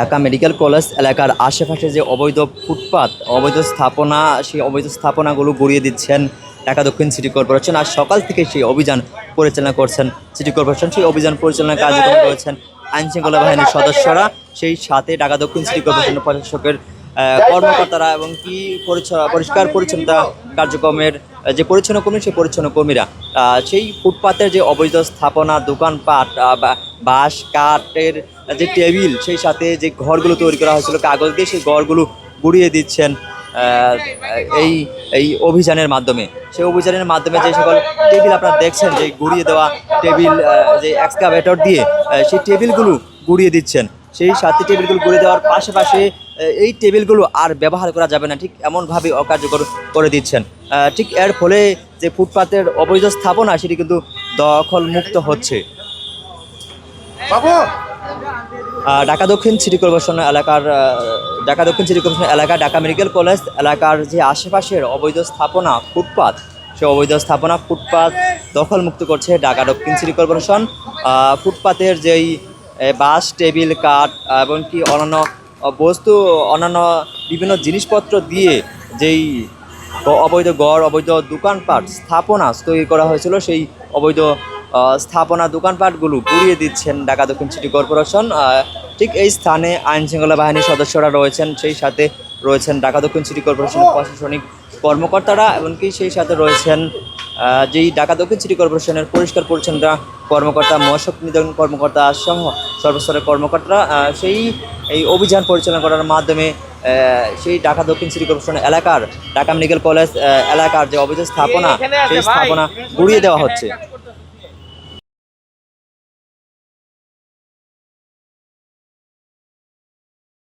Dhaka medical college এলাকার আশেপাশে যে অবৈধ ফুটপাত, অবৈধ স্থাপনা, সেই অবৈধ স্থাপনাগুলো গড়িয়ে দিচ্ছেন ঢাকা দক্ষিণ সিটি কর্পোরেশন। আর সকাল থেকে সেই অভিযান পরিচালনা করছেন সিটি কর্পোরেশন। সেই অভিযান পরিচালনা কার্যক্রম করেছেন আইন শৃঙ্খলা বাহিনীর সদস্যরা। সেই সাথে ঢাকা দক্ষিণ সিটি কর্পোরেশনের প্রশাসকের কর্মকর্তারা এবং কি পরিষ্কার পরিচ্ছন্নতা কার্যক্রমের যে পরিচ্ছন্ন কর্মী সেই পরিচ্ছন্ন কর্মীরা সেই ফুটপাতের যে অবৈধ স্থাপনা, দোকানপাট বাঁশ, কাঠের যে টেবিল, সেই সাথে যে ঘরগুলো তৈরি করা হয়েছিল, কাগজ দিয়ে সেই ঘরগুলো গুড়িয়ে দিচ্ছেন এই এই অভিযানের মাধ্যমে। সেই অভিযানের মাধ্যমে যে সকল টেবিল আপনারা দেখছেন, যে গুড়িয়ে দেওয়া টেবিল যে এক্সকাভেটর দিয়ে সেই টেবিলগুলো গুড়িয়ে দিচ্ছেন। সেই সাতটি টেবিলগুলো গুড়িয়ে দেওয়ার পাশাপাশি এই টেবিলগুলো আর ব্যবহার করা যাবে না ঠিক এমনভাবে অকার্যকর করে দিচ্ছেন। ঠিক এর ফলে যে ফুটপাতের অবৈধ স্থাপনা সেটি কিন্তু দখল মুক্ত হচ্ছে ঢাকা দক্ষিণ সিটি কর্পোরেশন এলাকার ঢাকা দক্ষিণ সিটি কর্পোরেশন এলাকা ঢাকা মেডিকেল কলেজ এলাকার যে আশেপাশের অবৈধ স্থাপনা ফুটপাত সে অবৈধ স্থাপনা ফুটপাত দখলমুক্ত করছে ঢাকা দক্ষিণ সিটি কর্পোরেশন। ফুটপাতের যেই বাস টেবিল কাঠ এবং কি অন্যান্য বস্তু, অন্যান্য বিভিন্ন জিনিসপত্র দিয়ে যেই অবৈধ গড় অবৈধ দোকানপাট স্থাপনা তৈরি করা হয়েছিল, সেই অবৈধ স্থাপনা দোকানপাটগুলো পুড়িয়ে দিচ্ছেন ঢাকা দক্ষিণ সিটি কর্পোরেশন। ঠিক এই স্থানে আইন শৃঙ্খলা বাহিনীর সদস্যরা রয়েছেন, সেই সাথে রয়েছেন ঢাকা দক্ষিণ সিটি কর্পোরেশনের প্রশাসনিক কর্মকর্তারা, এমনকি সেই সাথে রয়েছেন যেই ঢাকা দক্ষিণ সিটি কর্পোরেশনের পরিষ্কার পরিচ্ছন্ন কর্মকর্তা মশক নিধন কর্মকর্তা সহ সর্বস্তরের কর্মকর্তারা সেই এই অভিযান পরিচালনা করার মাধ্যমে সেই ঢাকা দক্ষিণ সিটি কর্পোরেশন এলাকার ঢাকা মেডিকেল কলেজ এলাকার যে অবৈধ স্থাপনা সেই স্থাপনা গুড়িয়ে দেওয়া হচ্ছে।